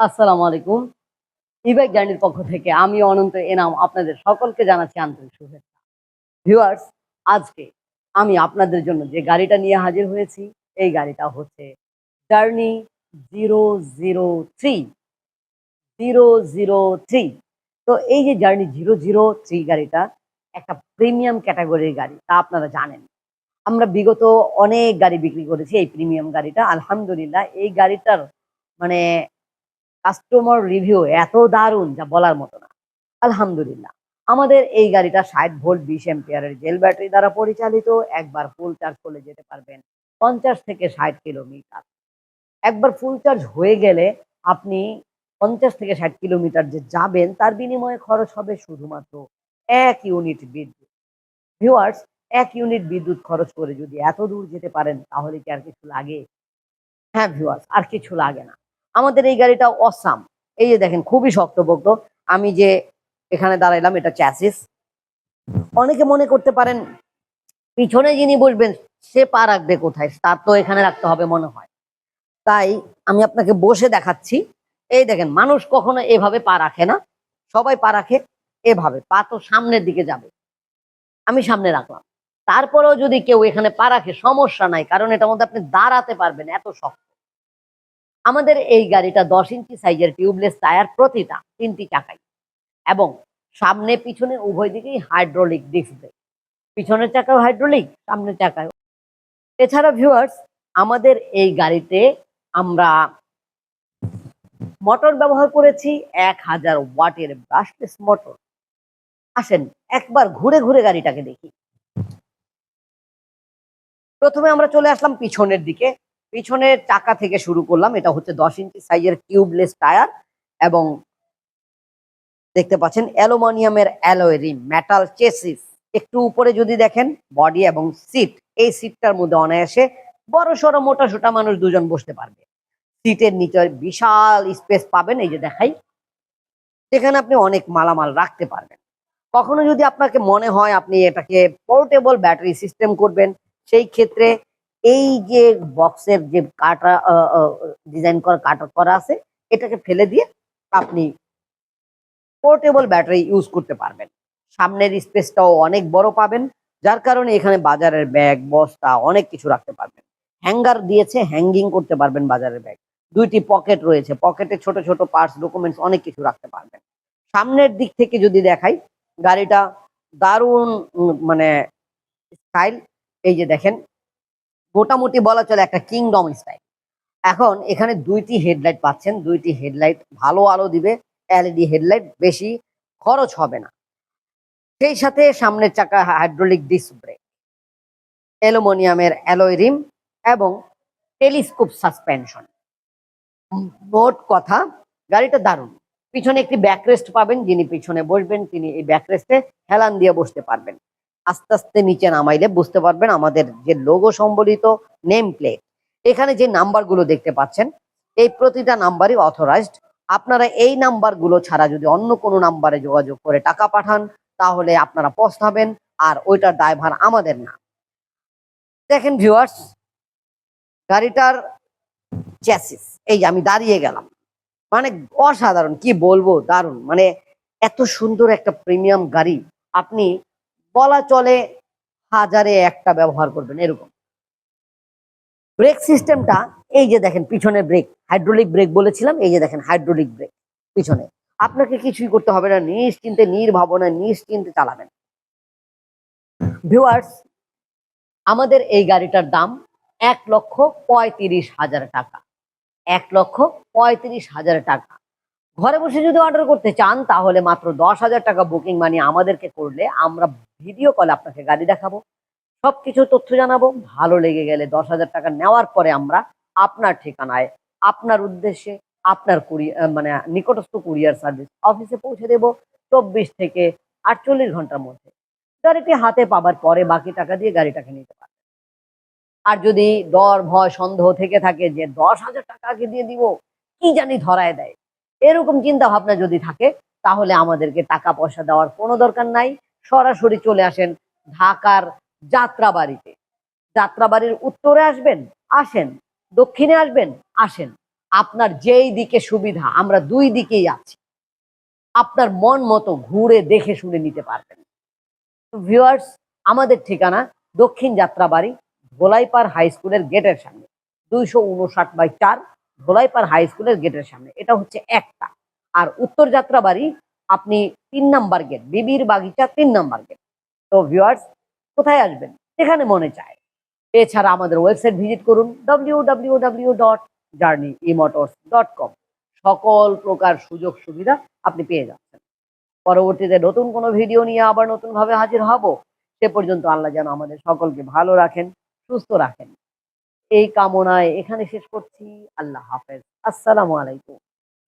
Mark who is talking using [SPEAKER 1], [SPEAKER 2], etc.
[SPEAKER 1] আসসালামু আলাইকুম। ইবাইক জার্নির পক্ষ থেকে আমি অনন্ত এনাম আপনাদের সকলকে জানাচ্ছি আন্তরিক শুভেচ্ছা। ভিউয়ার্স আজকে আমি আপনাদের জন্য যে গাড়িটা নিয়ে হাজির হয়েছি, এই গাড়িটা হচ্ছে journey zero zero three zero zero three তো এই যে জার্নি জিরো জিরো থ্রি গাড়িটা একটা প্রিমিয়াম ক্যাটাগরির গাড়ি, তা আপনারা জানেন। আমরা বিগত অনেক গাড়ি বিক্রি করেছি এই প্রিমিয়াম গাড়িটা। আলহামদুলিল্লাহ, এই গাড়িটার মানে কাস্টমার রিভিউ এত দারুণ যা বলার মতো না। আলহামদুলিল্লাহ। আমাদের এই গাড়িটা ষাট ভোল্ট বিশ এম্পিয়ারের জেল ব্যাটারি দ্বারা পরিচালিত। একবার ফুল চার্জ করলে যেতে পারবেন পঞ্চাশ থেকে ষাট কিলোমিটার। একবার ফুল চার্জ হয়ে গেলে আপনি পঞ্চাশ থেকে ষাট কিলোমিটার যে যাবেন, তার বিনিময়ে খরচ হবে শুধুমাত্র এক ইউনিট বিদ্যুৎ। ভিউয়ার্স এক ইউনিট বিদ্যুৎ খরচ করে যদি এত দূর যেতে পারেন, তাহলে কি আর কিছু লাগে? হ্যাঁ ভিউয়ার্স আর কিছু লাগে না। আমাদের এই গাড়িটা অসাম এই যে দেখেন, খুবই শক্তপোক্ত। আমি যে এখানে দাঁড়াইলাম, এটা চ্যাসিস অনেকে মনে করতে পারেন, পিছনে যিনি বসবেন, সে পা রাখবে কোথায়? তার তো এখানে রাখতে হবে মনে হয়। তাই আমি আপনাকে বসে দেখাচ্ছি। এই দেখেন, মানুষ কখনো এভাবে পা রাখে না। সবাই পা রাখে এভাবে। পা তো সামনের দিকে যাবে। আমি সামনে রাখলাম। তারপরেও যদি কেউ এখানে পা রাখে, সমস্যা নাই। কারণ এটার মধ্যে আপনি দাঁড়াতে পারবেন, এত শক্ত। আমাদের এই গাড়িটা দশ ইঞ্চি সাইজের টিউবলেস টায়ার প্রতিটা তিনটি চাকাই এবং সামনে, পিছনে, উভয় দিকেই হাইড্রোলিক ডিসপ্লে পিছনের চাকাও হাইড্রোলিক সামনের চাকায় এছাড়া ভিউয়ার্স আমাদের এই গাড়িতে আমরা মোটর ব্যবহার করেছি এক হাজার ওয়াটের ব্রাশলেস মোটর আসেন, একবার ঘুরে ঘুরে গাড়িটাকে দেখি। প্রথমে আমরা চলে আসলাম পিছনের দিকে। পিছনের চাকা থেকে শুরু করলাম। এটা হচ্ছে দশ ইঞ্চি সাইজের টিউবলেস টায়ার এবং দেখতে পাচ্ছেন অ্যালুমিনিয়ামের অ্যালয় রিম মেটাল চেসিস একটু উপরে যদি দেখেন বডি এবং সিট এই সিটটার মধ্যে অনায়াসে বড়, সড়ো, মোটা, সোটা মানুষ দুজন বসতে পারবে। সিটের নিচে বিশাল স্পেস পাবেন, এই যে দেখাই। সেখানে আপনি অনেক মালামাল রাখতে পারবেন। কখনো যদি আপনাকে মনে হয় আপনি এটাকে পোর্টেবল ব্যাটারি সিস্টেম করবেন, সেই ক্ষেত্রে এই যে বক্সের যে কাটা ডিজাইন করা, কাটা করা আছে, এটাকে ফেলে দিয়ে আপনি পোর্টেবল ব্যাটারি ইউজ করতে পারবেন। সামনের স্পেসটাও অনেক বড় পাবেন, যার কারণে এখানে বাজারের ব্যাগ বস্তা, অনেক কিছু রাখতে পারবেন। হ্যাঙ্গার দিয়েছে হ্যাঙ্গিং করতে পারবেন বাজারের ব্যাগ দুইটি পকেট রয়েছে পকেটে ছোট ছোট পার্টস ডকুমেন্টস অনেক কিছু রাখতে পারবেন। সামনের দিক থেকে যদি দেখাই, গাড়িটা দারুণ মানে স্টাইল এই যে দেখেন মোটামুটি বলা চলে একটা কিংডম স্টাইল এখন এখানে দুইটি হেডলাইট পাচ্ছেন, দুইটি হেডলাইট ভালো আলো দিবে এলইডি হেডলাইট বেশি খরচ হবে না। সেই সাথে সামনের চাকা হাইড্রোলিক ডিস্ক ব্রেক অ্যালুমিনিয়ামের অ্যালয় রিম এবং টেলিস্কোপ সাসপেনশন মোট কথা, গাড়িটা দারুণ। পিছনে একটি ব্যাকরেস্ট পাবেন, যিনি পিছনে বসবেন, তিনি এই ব্যাকরেস্টে হেলান দিয়ে বসতে পারবেন। আস্তে আস্তে নিচে নামাইলে বুঝতে পারবেন আমাদের যে লোগো সম্বলিত নেম প্লেট এখানে যে নাম্বারগুলো দেখতে পাচ্ছেন, এই প্রতিটা নাম্বারই অথরাইজড আপনারা এই নাম্বারগুলো ছাড়া যদি অন্য কোনো নাম্বারে যোগাযোগ করে টাকা পাঠান, তাহলে আপনারা পস্তাবেন, আর ওইটার ড্রাইভার আমাদের না। দেখেন ভিউয়ার্স গাড়িটার চ্যাসিস এই আমি দাঁড়িয়ে গেলাম। মানে অসাধারণ, কি বলব, দারুণ। মানে এত সুন্দর একটা প্রিমিয়াম গাড়ি, আপনি বলা চলে হাজারে একটা ব্যবহার করবেন এরকম। ব্রেক সিস্টেমটা এই যে দেখেন পিছনে ব্রেক হাইড্রোলিক ব্রেক বলেছিলাম, এই যে দেখেন হাইড্রোলিক ব্রেক পিছনে। আপনাকে কিছুই করতে হবে না, নিশ্চিন্তে নির্ভাবনা নিশ্চিন্তে চালাবেন। ভিউয়ার্স আমাদের এই গাড়িটার দাম এক লক্ষ পঁয়ত্রিশ হাজার টাকা। এক লক্ষ পঁয়ত্রিশ হাজার টাকা। ঘরে বসে যদি অর্ডার করতে চান, তাহলে মাত্র দশ হাজার টাকা বুকিং মানি আমাদেরকে করলে আমরা ভিডিও কলে আপনাকে গাড়ি দেখাবো সব কিছু তথ্য জানাব, ভালো লেগে গেলে দশ হাজার টাকা নেওয়ার পরে আমরা আপনার ঠিকানায়, আপনার উদ্দেশ্যে, আপনার কুরিয়ার মানে নিকটস্থ কুরিয়ার সার্ভিস অফিসে পৌঁছে দেব চব্বিশ থেকে আটচল্লিশ ঘণ্টার মধ্যে। গাড়িটি হাতে পাবার পরে বাকি টাকা দিয়ে গাড়িটাকে নিতে পারবেন। আর যদি ডর, ভয়, সন্দেহ থেকে থাকে যে দশ হাজার টাকা আগে দিয়ে দিব, কি জানি ধরায় দেয়। এরকম চিন্তা ভাবনা যদি থাকে, তাহলে আমাদেরকে টাকা পয়সা দেওয়ার কোনো দরকার নাই। সরাসরি চলে আসেন ঢাকার যাত্রাবাড়িতে। যাত্রাবাড়ির উত্তরে আসবেন, আসেন। দক্ষিণে আসবেন, আসেন। আপনার যেই দিকে সুবিধা, আমরা দুই দিকেই আছি। আপনার মন মতো ঘুরে দেখে শুনে নিতে পারবেন। ভিউয়ার্স, আমাদের ঠিকানা দক্ষিণ যাত্রাবাড়ি ধোলাইপাড় হাই স্কুলের গেটের সামনে। দুইশো উনষাট বাই চার ধোলাইপাড় হাই স্কুলের গেটের সামনে। এটা হচ্ছে একটা। আর উত্তর যাত্রাবাড়ি আপনি তিন নাম্বার গেট বিবির বাগিচা তিন নাম্বার গেট তো ভিউয়ার্স কোথায় আসবেন? যেখানে মনে চায়। এছাড়া আমাদের ওয়েবসাইট ভিজিট করুন W W W dot journey dot com সকল প্রকার সুযোগ সুবিধা আপনি পেয়ে যাচ্ছেন। পরবর্তীতে নতুন কোনো ভিডিও নিয়ে আবার নতুনভাবে হাজির হব। সে পর্যন্ত আল্লাহ যেন আমাদের সকলকে ভালো রাখেন, সুস্থ রাখেন। এই কামনায় এখানে শেষ করছি। আল্লাহ হাফেজ। আসসালামু আলাইকুম।